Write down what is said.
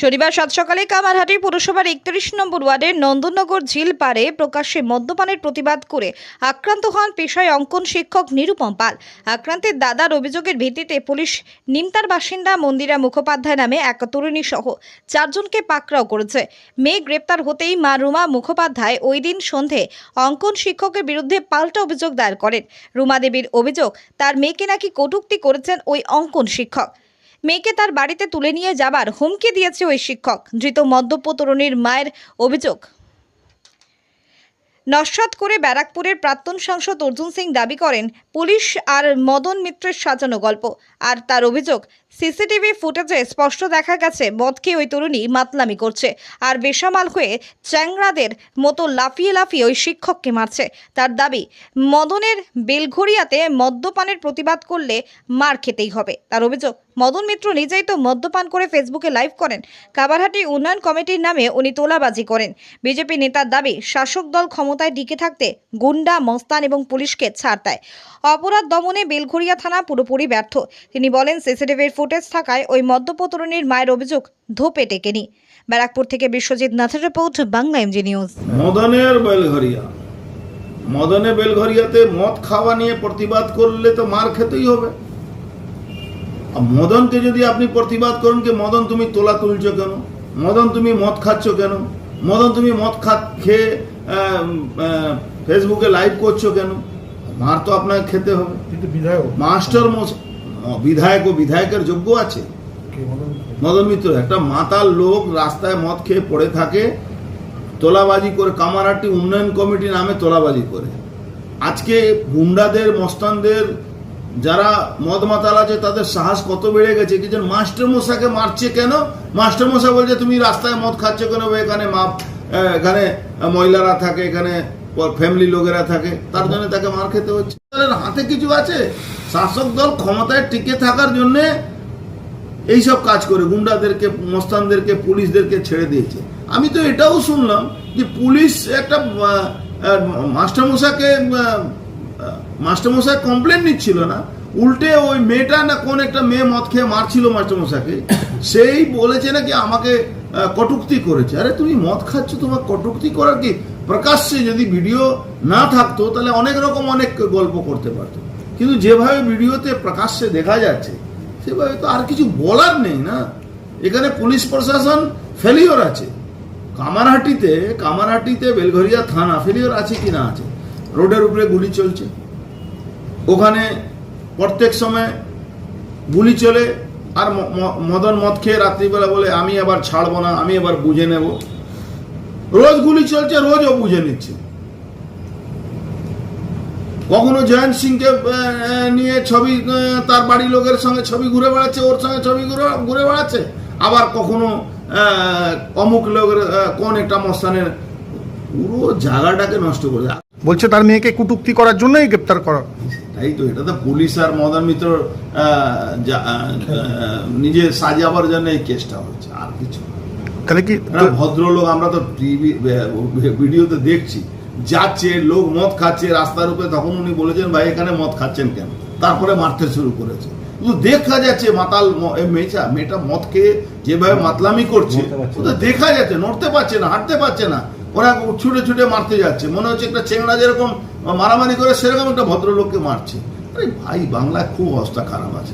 শনিবার সাত সকালে কামারহাটি পুরসভার একত্রিশ নম্বর ওয়ার্ডের নন্দননগর ঝিল পাড়ে প্রকাশ্যে মদ্যপানের প্রতিবাদ করে আক্রান্ত হন পেশায় অঙ্কন শিক্ষক নিরুপম পাল। আক্রান্তের দাদার অভিযোগের ভিত্তিতে পুলিশ নিমতার বাসিন্দা মন্দিরা মুখোপাধ্যায় নামে এক তরুণী সহ চারজনকে পাকড়াও করেছে। মেয়ে গ্রেপ্তার হতেই মা রুমা মুখোপাধ্যায় ওই দিন সন্ধে অঙ্কন শিক্ষকের বিরুদ্ধে পাল্টা অভিযোগ দায়ের করেন। রুমা দেবীর অভিযোগ, তার মেয়েকে নাকি কটূক্তি করেছেন ওই অঙ্কন শিক্ষক। মেয়েকে তার বাড়িতে তুলে নিয়ে যাবার হুমকি দিয়েছে ওই শিক্ষক। ধৃত মদ্যপ তরুণীর মায়ের অভিযোগ। নস্বাত করে ব্যারাকপুরের প্রাক্তন সাংসদ অর্জুন সিং দাবি করেন, পুলিশ আর মদন মিত্রের সাজানো গল্প। আর তার অভিযোগ, সিসিটিভি ফুটেজে স্পষ্ট দেখা গেছে মদ খেয়ে ওই তরুণী মাতলামি করছে। আর বেসামাল হয়ে চ্যাংরাদের মতো লাফিয়ে লাফিয়ে ওই শিক্ষককে মারছে। তার দাবি, মদনের বেলঘরিয়াতে মদ্যপানের প্রতিবাদ করলে মার খেতেই হবে। তার অভিযোগ মদন মিত্র নিজেই তো মদ্যপান করে ফেসবুকে লাইভ করেন। কাবারহাটি উন্নয়ন কমিটির নামে উনি তোলাবাজি করেন। বিজেপি নেতার দাবি, শাসক দল ক্ষমতায় টিকে থাকতে গুন্ডা, মস্তান এবং পুলিশকে ছাড় দেয়। অপরাধ দমনে বেলঘরিয়া থানা পুরোপুরি ব্যর্থ। তিনি বলেন সিসিটিভির ফুটেজ থাকায় ওই মদ্যপ তরুণীর মায়ের অভিযোগ ধোপে টেকেনি। ব্যারাকপুর থেকে বিশ্বজিৎ নাথের রিপোর্ট বাংলা এমজি নিউজ মদনের বেলঘরিয়া মদনে বেলঘরিয়াতে মদ খাওয়া নিয়ে প্রতিবাদ করলে তো মার খেতেই হবে। মদনকে যদি আপনি প্রতিবাদ করেন কি মদন তুমি তোলা তুলছো কেন? মদন তুমি মদ খাচ্ছ কেন? মদন তুমি মদ খা খেয়ে ফেসবুকে লাইভ করছ কেন? মার তো আপনাকে খেতে হবে। কিন্তু বিধায়ক। মাস্টার বিধায়ক ও বিধায়কের যোগ্য আছে। মদন? মিত্র একটা মাতাল লোক রাস্তায় মদ খেয়ে পড়ে থাকে তোলাবাজি করে কামারাটি উন্নয়ন কমিটি নামে তোলাবাজি করে। আজকে গুন্ডাদের মস্তানদের যারা মদ মাতাল আছে, তাদের সাহস কত বেড়ে গেছে? কি যেন মাস্টার মশাকে মারছে কেন? মাস্টার মশা বলছে, তুমি রাস্তায় মদ খাচ্ছ কেন এখানে মা এখানে মহিলারা থাকে, এখানে ফ্যামিলি লোকেরা থাকে। তার জন্য তাকে মার খেতে হচ্ছে। হাতে কিছু আছে? শাসক দল ক্ষমতায় টিকে থাকার জন্যে এইসব কাজ করে, গুন্ডাদেরকে, মস্তানদেরকে, পুলিশদেরকে ছেড়ে দিয়েছে। আমি তো এটাও শুনলাম যে পুলিশ একটা মাস্টারমশাকে মাস্টারমশাই কমপ্লেন নিচ্ছিল না। উল্টে ওই মেয়েটা না কোন একটা মেয়ে মদ খেয়ে মারছিল মাস্টারমশাকে সেই বলেছে নাকি আমাকে কটুক্তি করেছে। আরে তুমি মদ খাচ্ছ, তোমার কটুক্তি করার কি প্রকাশ্যে যদি ভিডিও না থাকতো, তাহলে অনেক রকম অনেক গল্প করতে পারতো। কিন্তু যেভাবে ভিডিওতে প্রকাশ্যে দেখা যাচ্ছে, সেভাবে তো আর কিছু বলার নেই না। এখানে পুলিশ প্রশাসন ফেলিওর আছে। কামারহাটিতে কামারহাটিতে বেলঘরিয়া থানা ফেলিওর আছে কি না আছে? রোডের উপরে গুলি চলছে। ওখানে প্রত্যেক সময় গুলি চলে আর মদন মদ খেয়ে রাত্রিবেলা বলে, আমি আবার ছাড়বো না, আমি এবার বুঝে নেব। রোজ গুলি চলছে, রোজ ও বুঝে নিচ্ছে। কখনো জয়ন্ত সিংকে নিয়ে ছবি তার বাড়ির লোকের সঙ্গে ছবি ঘুরে বেড়াচ্ছে, ওর সঙ্গে ছবি ঘুরে ঘুরে বেড়াচ্ছে? আবার কখনো অমুক লোকের কোন একটা মস্তানের পুরো জায়গাটাকে নষ্ট করে। বলছে তার মেয়েকে কুটুক্তি করার জন্যই গ্রেপ্তার করা। তাই তো এটা তো পুলিশ আর মদন মিত্র নিজে সাজাবার জন্য এই কেসটা হচ্ছে আর কিছু তাহলে কি ভদ্রলোক আমরা তো টিভি ভিডিওতে দেখছি যাচ্ছে লোক মদ খাচ্ছে রাস্তার উপরে তখন উনি বলেছেন ভাই এখানে মদ খাচ্ছেন কেন? তারপরে মারতে শুরু করেছে। কিন্তু দেখা যাচ্ছে মাতাল মেয়েটা মেয়েটা মদ খেয়ে যেভাবে মাতলামি করছে দেখা যাচ্ছে নড়তে পারছে না হাঁটতে পারছে না। ওরা ছুটে ছুটে মারতে যাচ্ছে। মনে হচ্ছে একটা চেংড়া যেরকম মারামারি করে, সেরকম একটা ভদ্রলোককে মারছে। আরে ভাই, বাংলায় খুব অবস্থা খারাপ আছে।